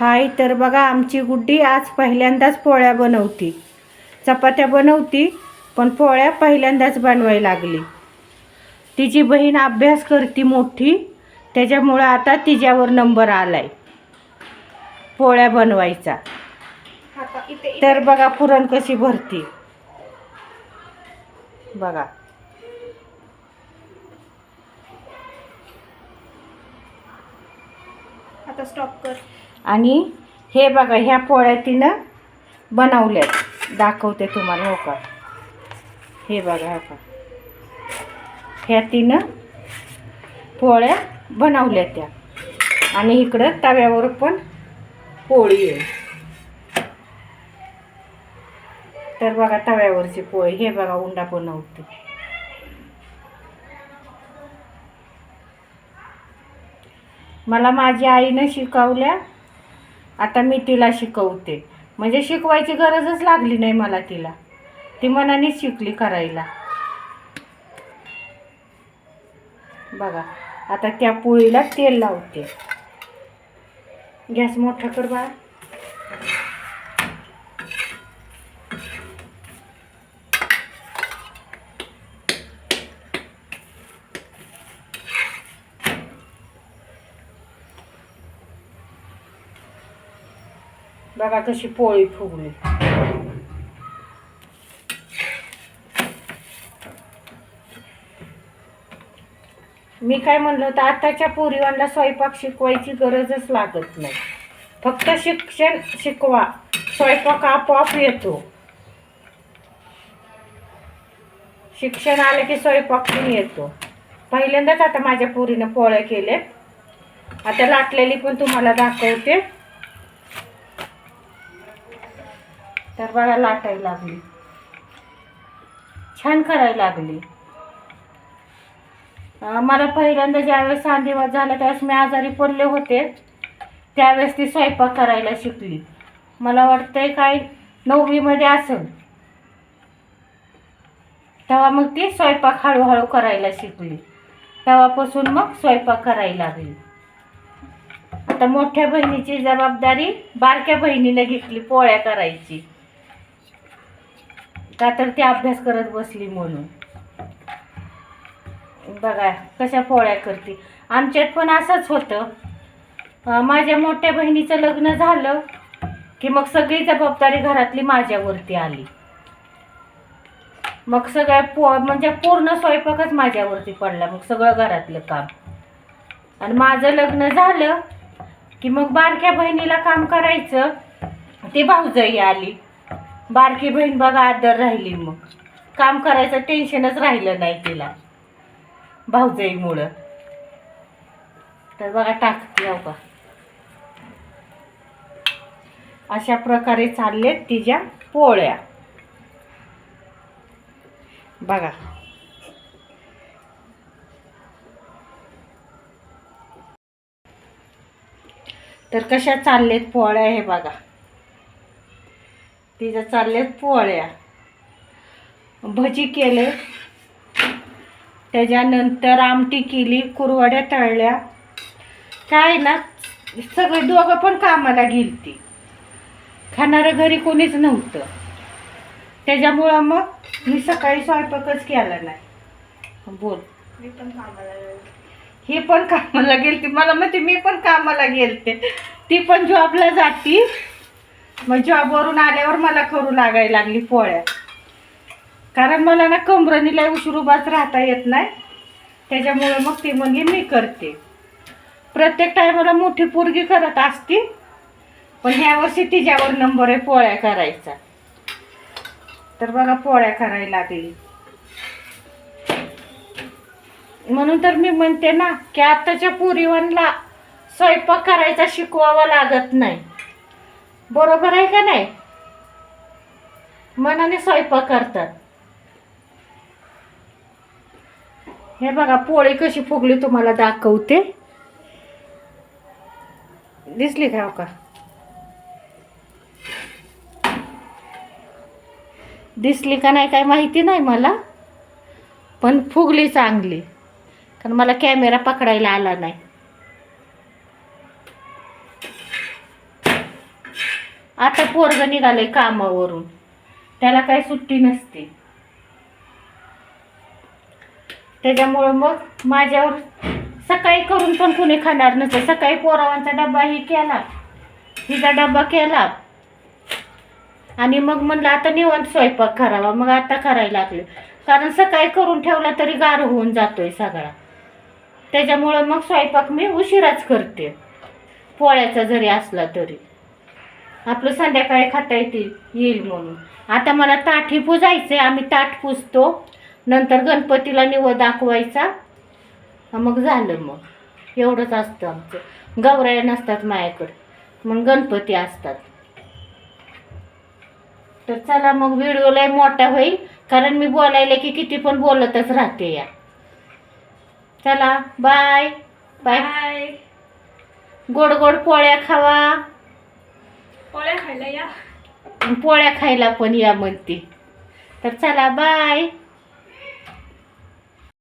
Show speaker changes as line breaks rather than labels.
हाय तर बघा आमची गुड्डी आज पहिल्यांदाच पोळ्या बनवती. चपात्या बनवती पण पोळ्या पहिल्यांदाच बनवायला लागली. तिची बहीण अभ्यास करती मोठी त्याच्यामुळं आता तिच्यावर नंबर आलाय. पोळ्या बनवायचा. तर बघा पुरण कशी भरती. बघा.
आता स्टॉप कर.
आणि हे बघा ह्या पोळ्या तिनं बनवल्यात. दाखवते तुम्हाला हो का? हे बघा हो का? ह्या तिनं पोळ्या बनवल्या त्या. आणि इकडं तव्यावर पण पोळी आहे. तर बघा तव्यावरची पोळी हे बघा उंडा बनवते. मला माझ्या आईनं शिकवल्या आता मी तिला शिकवते. म्हणजे शिकवायची गरजच लागली नाही मला तिला. ती मनानेच शिकली करायला. बघा आता त्या पोळीला तेल लावते. गॅस मोठा कर बा. बघा कशी पोळी फुगली. मी काय म्हणलं होतं आताच्या पोरीवांना स्वयंपाक शिकवायची गरजच लागत नाही. फक्त शिक्षण शिकवा स्वयंपाक आपोआप येतो. शिक्षण आलं की स्वयंपाक पण येतो. पहिल्यांदाच आता माझ्या पोरीनं पोळ्या केल्यात आता लाटलेली पण तुम्हाला दाखवते. तर बघा लाटायला लागली. छान करायला लागली. मला पहिल्यांदा ज्यावेळेस सांधिवात झाला त्यावेळेस मी आजारी पडले होते. त्यावेळेस ती स्वयंपाक करायला शिकली. मला वाटतंय काय नववीमध्ये असेल. तेव्हा मग ती स्वयंपाक हळूहळू करायला शिकली. तेव्हापासून मग स्वयंपाक करायला लागली. आता मोठ्या बहिणीची जबाबदारी बारक्या बहिणीने घेतली पोळ्या करायची. का तर ती अभ्यास करत बसली म्हणून. बघा कशा पोळ्या करते. आमच्यात पण असंच होतं. माझ्या मोठ्या बहिणीचं लग्न झालं की मग सगळी जबाबदारी घरातली माझ्यावरती आली. मग सगळ्या पो म्हणजे पूर्ण स्वयंपाकच माझ्यावरती पडला मग सगळं घरातलं काम. आणि माझं लग्न झालं की मग बारक्या बहिणीला काम करायचं ती भाऊजाई आली. बारकी बहीण बघा आदर राहिली मग. काम करायचं टेन्शनच राहिलं नाही तिला. भाऊजाईमुळं. तर बघा टाकते हो का? अशा प्रकारे चाललेत तिच्या पोळ्या. बघा. तर कशा चाललेत पोळ्या हे बघा. तिच्या चाललेत पोळ्या. भजी केले. त्याच्यानंतर आमटी केली कुरवड्या तळल्या. काय ना सगळे दोघं पण कामाला गेलती. खाणारं घरी कोणीच नव्हतं. त्याच्यामुळं मग मी सकाळी स्वयंपाकच केला नाही. बोल.
मी पण कामाला.
ही पण कामाला गेलती. मला म्हणते मी पण कामाला गेलते. ती पण जॉबला जाती. मग जॉबवरून आल्यावर मला करू लागायला लागली पोळ्या. कारण मला ना कमरणीला उशीर उभाच राहता येत नाही. त्याच्यामुळे मग ती म्हणजे मी करते. प्रत्येक टायमाला मोठी पोरगी करत असती पण ह्या वर्षी तिच्यावर नंबर आहे पोळ्या करायचा. तर बघा पोळ्या करायला लागली. म्हणून तर मी म्हणते ना की आत्ताच्या पुरीवांना स्वयंपाक करायचा शिकवावा लागत नाही. बरोबर आहे का नाही? मनाने स्वयंपाक करतात. हे बघा पोळी कशी फुगली तुम्हाला दाखवते. दिसली का हो का? दिसली का नाही काय माहिती नाही मला पण फुगली चांगली. कारण मला कॅमेरा पकडायला आला नाही. आता पोरग निघालंय कामावरून. त्याला काही सुट्टी नसते. त्याच्यामुळं मग माझ्यावर सकाळी करून पण कुणी खाणार नसतं. सकाळी पोरावांचा डब्बा ही केला. हिचा डब्बा केला. आणि मग म्हणलं आता निवांत स्वयंपाक करावा. मग आता करायला लागले. कारण सकाळी करून ठेवला तरी गार होऊन जातोय सगळा. त्याच्यामुळं मग स्वयंपाक मी उशिराच करते. पोळ्याचा जरी असला तरी. आपलं संध्याकाळी खाता येतील येईल म्हणून. आता मला ताठी पुजायचे आम्ही ताट पुजतो. नंतर गणपतीला निवड दाखवायचा. मग झालं मग. एवढंच असतं आमचं. गौराया नसतात माझ्याकडे. मग गणपती असतात. तर चला मग व्हिडिओ लय मोठा होईल कारण मी बोलायला की किती पण बोलतच राहते या. चला बाय. बाय.
बाय.
गोड गोड पोळ्या खावा.
पोळ्या खायला या.
पोळ्या खायला पण या म्हणते. तर चला बाय.